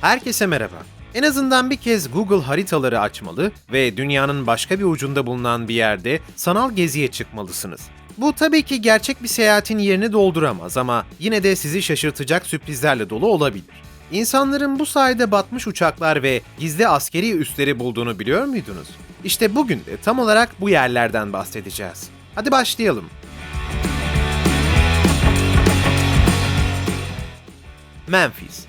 Herkese merhaba. En azından bir kez Google haritaları açmalı ve dünyanın başka bir ucunda bulunan bir yerde sanal geziye çıkmalısınız. Bu tabii ki gerçek bir seyahatin yerini dolduramaz ama yine de sizi şaşırtacak sürprizlerle dolu olabilir. İnsanların bu sayede batmış uçaklar ve gizli askeri üsleri bulduğunu biliyor muydunuz? İşte bugün de tam olarak bu yerlerden bahsedeceğiz. Hadi başlayalım. Memphis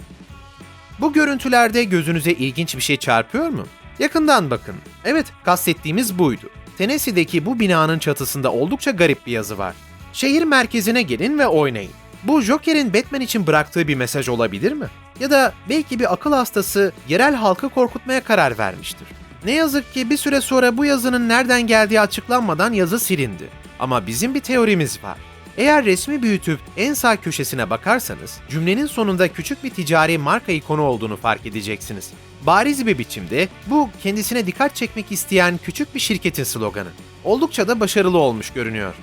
bu görüntülerde gözünüze ilginç bir şey çarpıyor mu? Yakından bakın. Evet, kastettiğimiz buydu. Tennessee'deki bu binanın çatısında oldukça garip bir yazı var. Şehir merkezine gelin ve oynayın. Bu Joker'in Batman için bıraktığı bir mesaj olabilir mi? Ya da belki bir akıl hastası yerel halkı korkutmaya karar vermiştir. Ne yazık ki bir süre sonra bu yazının nereden geldiği açıklanmadan yazı silindi. Ama bizim bir teorimiz var. Eğer resmi büyütüp en sağ köşesine bakarsanız cümlenin sonunda küçük bir ticari marka ikonu olduğunu fark edeceksiniz. Bariz bir biçimde bu kendisine dikkat çekmek isteyen küçük bir şirketin sloganı. Oldukça da başarılı olmuş görünüyor.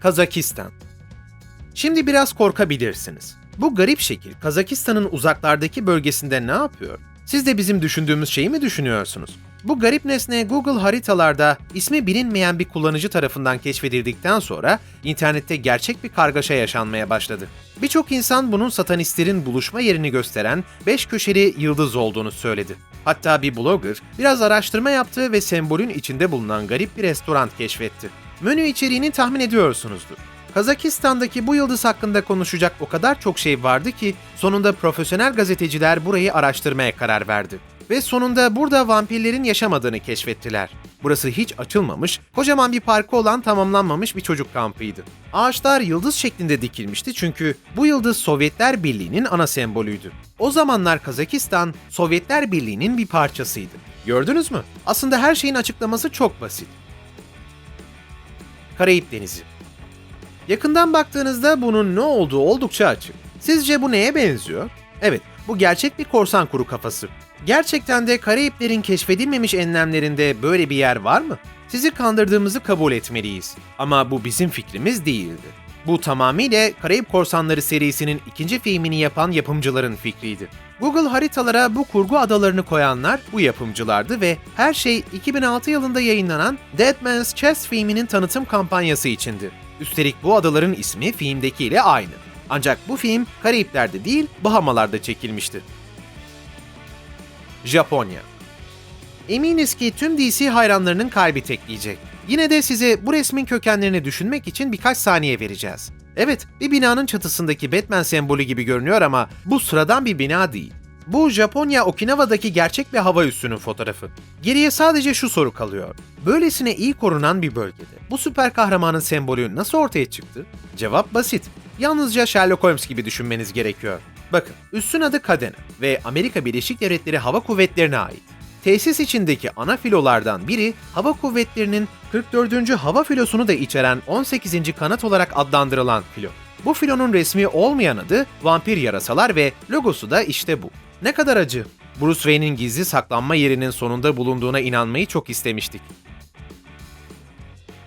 Kazakistan Şimdi biraz korkabilirsiniz. Bu garip şekil Kazakistan'ın uzaklardaki bölgesinde ne yapıyor? Siz de bizim düşündüğümüz şeyi mi düşünüyorsunuz? Bu garip nesne Google haritalarda ismi bilinmeyen bir kullanıcı tarafından keşfedildikten sonra internette gerçek bir kargaşa yaşanmaya başladı. Birçok insan bunun satanistlerin buluşma yerini gösteren beş köşeli yıldız olduğunu söyledi. Hatta bir blogger biraz araştırma yaptı ve sembolün içinde bulunan garip bir restoran keşfetti. Menü içeriğini tahmin ediyorsunuzdur. Kazakistan'daki bu yıldız hakkında konuşacak o kadar çok şey vardı ki sonunda profesyonel gazeteciler burayı araştırmaya karar verdi. Ve sonunda burada vampirlerin yaşamadığını keşfettiler. Burası hiç açılmamış, kocaman bir parkı olan tamamlanmamış bir çocuk kampıydı. Ağaçlar yıldız şeklinde dikilmişti çünkü bu yıldız Sovyetler Birliği'nin ana sembolüydü. O zamanlar Kazakistan, Sovyetler Birliği'nin bir parçasıydı. Gördünüz mü? Aslında her şeyin açıklaması çok basit. Karayip Denizi Yakından baktığınızda bunun ne olduğu oldukça açık. Sizce bu neye benziyor? Evet, bu gerçek bir korsan kuru kafası. Gerçekten de Karayiplerin keşfedilmemiş enlemlerinde böyle bir yer var mı? Sizi kandırdığımızı kabul etmeliyiz. Ama bu bizim fikrimiz değildi. Bu tamamıyla Karayip Korsanları serisinin ikinci filmini yapan yapımcıların fikriydi. Google haritalara bu kurgu adalarını koyanlar bu yapımcılardı ve her şey 2006 yılında yayınlanan Dead Man's Chest filminin tanıtım kampanyası içindi. Üstelik bu adaların ismi filmdekiyle aynı. Ancak bu film Karayipler'de değil, Bahamalar'da çekilmişti. Japonya Eminiz ki tüm DC hayranlarının kalbi tekleyecek. Yine de size bu resmin kökenlerini düşünmek için birkaç saniye vereceğiz. Evet, bir binanın çatısındaki Batman sembolü gibi görünüyor ama bu sıradan bir bina değil. Bu Japonya Okinawa'daki gerçek bir hava üssünün fotoğrafı. Geriye sadece şu soru kalıyor. Böylesine iyi korunan bir bölgede bu süper kahramanın sembolü nasıl ortaya çıktı? Cevap basit. Yalnızca Sherlock Holmes gibi düşünmeniz gerekiyor. Bakın, üssün adı Kadena ve Amerika Birleşik Devletleri Hava Kuvvetleri'ne ait. Tesis içindeki ana filolardan biri Hava Kuvvetleri'nin 44. Hava Filosunu da içeren 18. kanat olarak adlandırılan filo. Bu filonun resmi olmayan adı vampir yarasalar ve logosu da işte bu. Ne kadar acı. Bruce Wayne'in gizli saklanma yerinin sonunda bulunduğuna inanmayı çok istemiştik.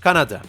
Kanada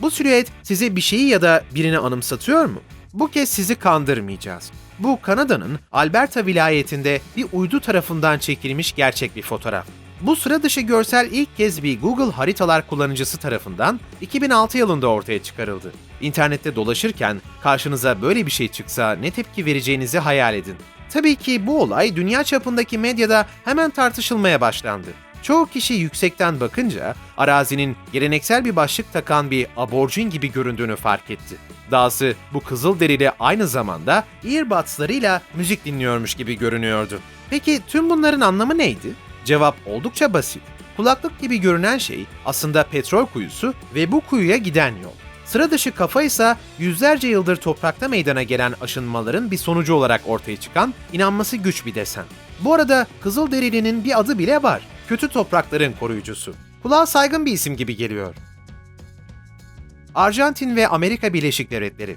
Bu silüet size bir şeyi ya da birini anımsatıyor mu? Bu kez sizi kandırmayacağız. Bu Kanada'nın Alberta vilayetinde bir uydu tarafından çekilmiş gerçek bir fotoğraf. Bu sıra dışı görsel ilk kez bir Google haritalar kullanıcısı tarafından 2006 yılında ortaya çıkarıldı. İnternette dolaşırken karşınıza böyle bir şey çıksa ne tepki vereceğinizi hayal edin. Tabii ki bu olay dünya çapındaki medyada hemen tartışılmaya başlandı. Çoğu kişi yüksekten bakınca arazinin geleneksel bir başlık takan bir aborjin gibi göründüğünü fark etti. Dahası bu kızıl derili aynı zamanda earbudslarıyla müzik dinliyormuş gibi görünüyordu. Peki tüm bunların anlamı neydi? Cevap oldukça basit. Kulaklık gibi görünen şey aslında petrol kuyusu ve bu kuyuya giden yol. Sıra dışı kafa ise yüzlerce yıldır toprakta meydana gelen aşınmaların bir sonucu olarak ortaya çıkan inanması güç bir desen. Bu arada Kızılderili'nin bir adı bile var. Kötü toprakların koruyucusu. Kulağa saygın bir isim gibi geliyor. Arjantin ve Amerika Birleşik Devletleri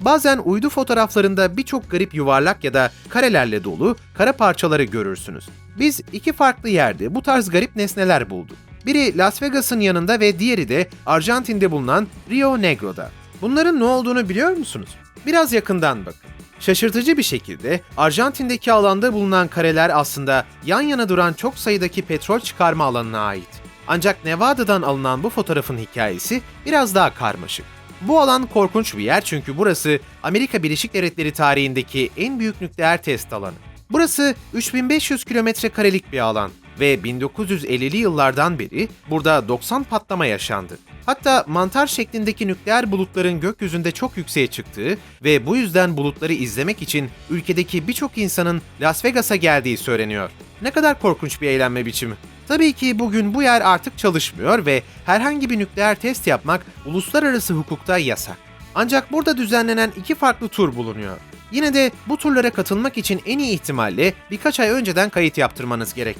Bazen uydu fotoğraflarında birçok garip yuvarlak ya da karelerle dolu kara parçaları görürsünüz. Biz iki farklı yerde bu tarz garip nesneler bulduk. Biri Las Vegas'ın yanında ve diğeri de Arjantin'de bulunan Rio Negro'da. Bunların ne olduğunu biliyor musunuz? Biraz yakından bakın. Şaşırtıcı bir şekilde Arjantin'deki alanda bulunan kareler aslında yan yana duran çok sayıdaki petrol çıkarma alanına ait. Ancak Nevada'dan alınan bu fotoğrafın hikayesi biraz daha karmaşık. Bu alan korkunç bir yer çünkü burası Amerika Birleşik Devletleri tarihindeki en büyük nükleer test alanı. Burası 3500 kilometre karelik bir alan ve 1950'li yıllardan beri burada 90 patlama yaşandı. Hatta mantar şeklindeki nükleer bulutların gökyüzünde çok yükseğe çıktığı ve bu yüzden bulutları izlemek için ülkedeki birçok insanın Las Vegas'a geldiği söyleniyor. Ne kadar korkunç bir eğlenme biçimi. Tabii ki bugün bu yer artık çalışmıyor ve herhangi bir nükleer test yapmak uluslararası hukukta yasak. Ancak burada düzenlenen iki farklı tur bulunuyor. Yine de bu turlara katılmak için en iyi ihtimalle birkaç ay önceden kayıt yaptırmanız gerek.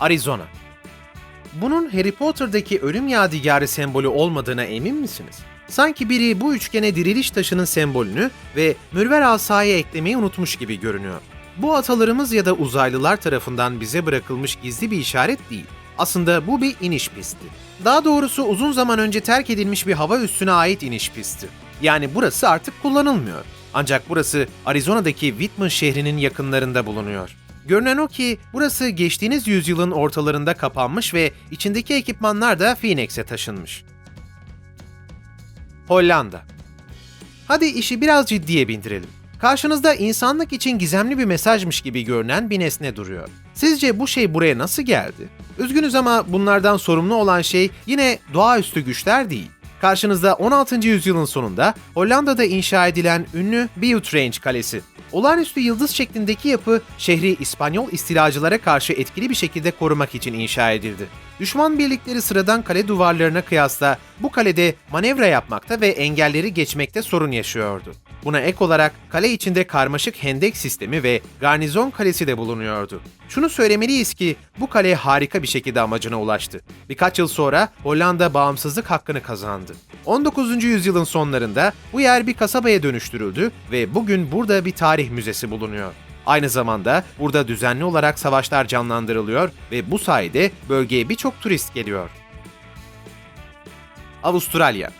Arizona Bunun Harry Potter'daki ölüm yadigarı sembolü olmadığına emin misiniz? Sanki biri bu üçgene diriliş taşının sembolünü ve mürver asayı eklemeyi unutmuş gibi görünüyor. Bu atalarımız ya da uzaylılar tarafından bize bırakılmış gizli bir işaret değil. Aslında bu bir iniş pisti. Daha doğrusu uzun zaman önce terk edilmiş bir hava üssüne ait iniş pisti. Yani burası artık kullanılmıyor. Ancak burası Arizona'daki Whitman şehrinin yakınlarında bulunuyor. Görünen o ki burası geçtiğiniz yüzyılın ortalarında kapanmış ve içindeki ekipmanlar da Phoenix'e taşınmış. Hollanda Hadi işi biraz ciddiye bindirelim. Karşınızda insanlık için gizemli bir mesajmış gibi görünen bir nesne duruyor. Sizce bu şey buraya nasıl geldi? Üzgünüz ama bunlardan sorumlu olan şey yine doğaüstü güçler değil. Karşınızda 16. yüzyılın sonunda Hollanda'da inşa edilen ünlü Buyutrange Kalesi. Olağanüstü yıldız şeklindeki yapı şehri İspanyol istilacılara karşı etkili bir şekilde korumak için inşa edildi. Düşman birlikleri sıradan kale duvarlarına kıyasla bu kalede manevra yapmakta ve engelleri geçmekte sorun yaşıyordu. Buna ek olarak kale içinde karmaşık hendek sistemi ve garnizon kalesi de bulunuyordu. Şunu söylemeliyiz ki bu kale harika bir şekilde amacına ulaştı. Birkaç yıl sonra Hollanda bağımsızlık hakkını kazandı. 19. yüzyılın sonlarında bu yer bir kasabaya dönüştürüldü ve bugün burada bir tarih müzesi bulunuyor. Aynı zamanda burada düzenli olarak savaşlar canlandırılıyor ve bu sayede bölgeye birçok turist geliyor. Avustralya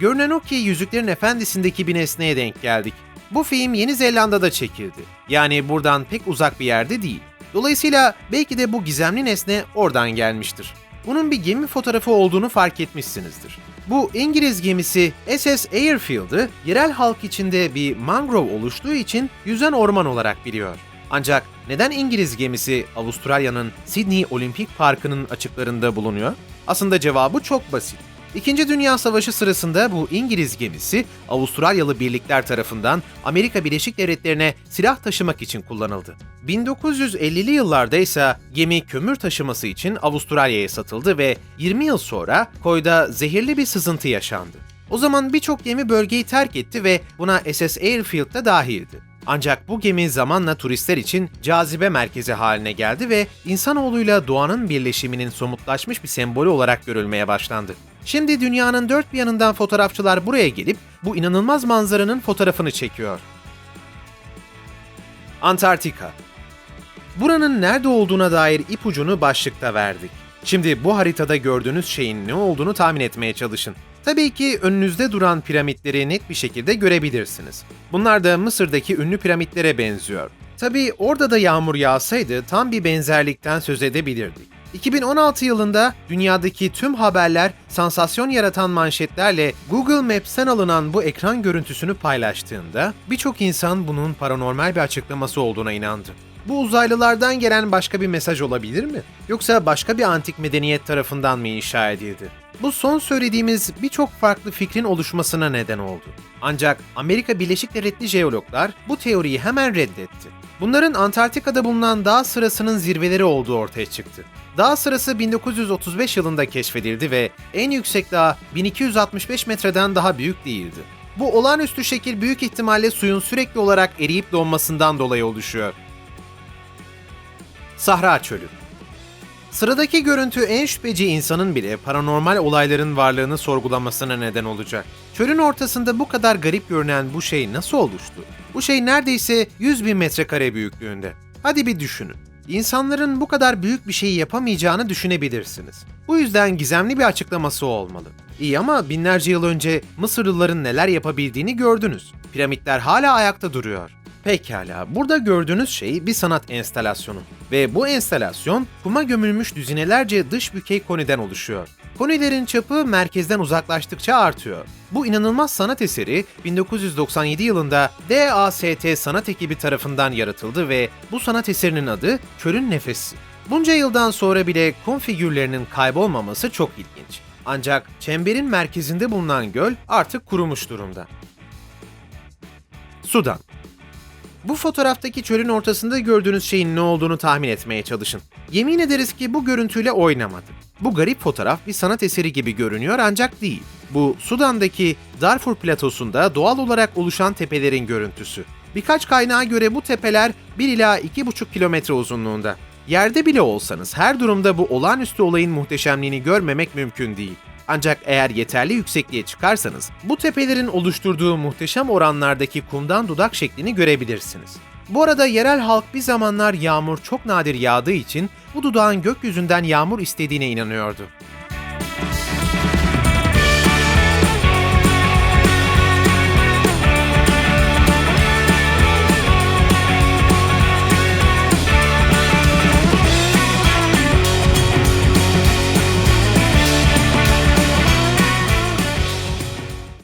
Görünen o ki Yüzüklerin Efendisi'ndeki bir nesneye denk geldik. Bu film Yeni Zelanda'da çekildi. Yani buradan pek uzak bir yerde değil. Dolayısıyla belki de bu gizemli nesne oradan gelmiştir. Bunun bir gemi fotoğrafı olduğunu fark etmişsinizdir. Bu İngiliz gemisi SS Airfield'ı yerel halk içinde bir mangrove oluştuğu için yüzen orman olarak biliyor. Ancak neden İngiliz gemisi Avustralya'nın Sydney Olimpik Parkı'nın açıklarında bulunuyor? Aslında cevabı çok basit. İkinci Dünya Savaşı sırasında bu İngiliz gemisi Avustralyalı birlikler tarafından Amerika Birleşik Devletleri'ne silah taşımak için kullanıldı. 1950'li yıllarda ise gemi kömür taşıması için Avustralya'ya satıldı ve 20 yıl sonra koyda zehirli bir sızıntı yaşandı. O zaman birçok gemi bölgeyi terk etti ve buna SS Airfield da dahildi. Ancak bu gemi zamanla turistler için cazibe merkezi haline geldi ve insanoğluyla doğanın birleşiminin somutlaşmış bir sembolü olarak görülmeye başlandı. Şimdi dünyanın dört bir yanından fotoğrafçılar buraya gelip bu inanılmaz manzaranın fotoğrafını çekiyor. Antarktika Buranın nerede olduğuna dair ipucunu başlıkta verdik. Şimdi bu haritada gördüğünüz şeyin ne olduğunu tahmin etmeye çalışın. Tabii ki önünüzde duran piramitleri net bir şekilde görebilirsiniz. Bunlar da Mısır'daki ünlü piramitlere benziyor. Tabii orada da yağmur yağsaydı tam bir benzerlikten söz edebilirdik. 2016 yılında dünyadaki tüm haberler sansasyon yaratan manşetlerle Google Maps'ten alınan bu ekran görüntüsünü paylaştığında birçok insan bunun paranormal bir açıklaması olduğuna inandı. Bu uzaylılardan gelen başka bir mesaj olabilir mi? Yoksa başka bir antik medeniyet tarafından mı inşa edildi? Bu son söylediğimiz birçok farklı fikrin oluşmasına neden oldu. Ancak Amerika Birleşik Devletleri jeologlar bu teoriyi hemen reddetti. Bunların Antarktika'da bulunan dağ sırasının zirveleri olduğu ortaya çıktı. Dağ sırası 1935 yılında keşfedildi ve en yüksek dağ 1265 metreden daha büyük değildi. Bu olağanüstü şekil büyük ihtimalle suyun sürekli olarak eriyip donmasından dolayı oluşuyor. Sahra Çölü Sıradaki görüntü en şüpheci insanın bile paranormal olayların varlığını sorgulamasına neden olacak. Çölün ortasında bu kadar garip görünen bu şey nasıl oluştu? Bu şey neredeyse 100 bin metrekare büyüklüğünde. Hadi bir düşünün. İnsanların bu kadar büyük bir şeyi yapamayacağını düşünebilirsiniz. Bu yüzden gizemli bir açıklaması olmalı. İyi ama binlerce yıl önce Mısırlıların neler yapabildiğini gördünüz. Piramitler hala ayakta duruyor. Pekala, burada gördüğünüz şey bir sanat enstalasyonu. Ve bu enstalasyon kuma gömülmüş düzinelerce dış bükey koniden oluşuyor. Konilerin çapı merkezden uzaklaştıkça artıyor. Bu inanılmaz sanat eseri 1997 yılında DAST sanat ekibi tarafından yaratıldı ve bu sanat eserinin adı Çölün Nefesi. Bunca yıldan sonra bile kum figürlerinin kaybolmaması çok ilginç. Ancak çemberin merkezinde bulunan göl artık kurumuş durumda. Sudan bu fotoğraftaki çölün ortasında gördüğünüz şeyin ne olduğunu tahmin etmeye çalışın. Yemin ederiz ki bu görüntüyle oynamadım. Bu garip fotoğraf bir sanat eseri gibi görünüyor ancak değil. Bu Sudan'daki Darfur platosunda doğal olarak oluşan tepelerin görüntüsü. Birkaç kaynağa göre bu tepeler 1 ila 2,5 kilometre uzunluğunda. Yerde bile olsanız her durumda bu olağanüstü olayın muhteşemliğini görmemek mümkün değil. Ancak eğer yeterli yüksekliğe çıkarsanız bu tepelerin oluşturduğu muhteşem oranlardaki kumdan dudak şeklini görebilirsiniz. Bu arada yerel halk bir zamanlar yağmur çok nadir yağdığı için bu dudağın gökyüzünden yağmur istediğine inanıyordu.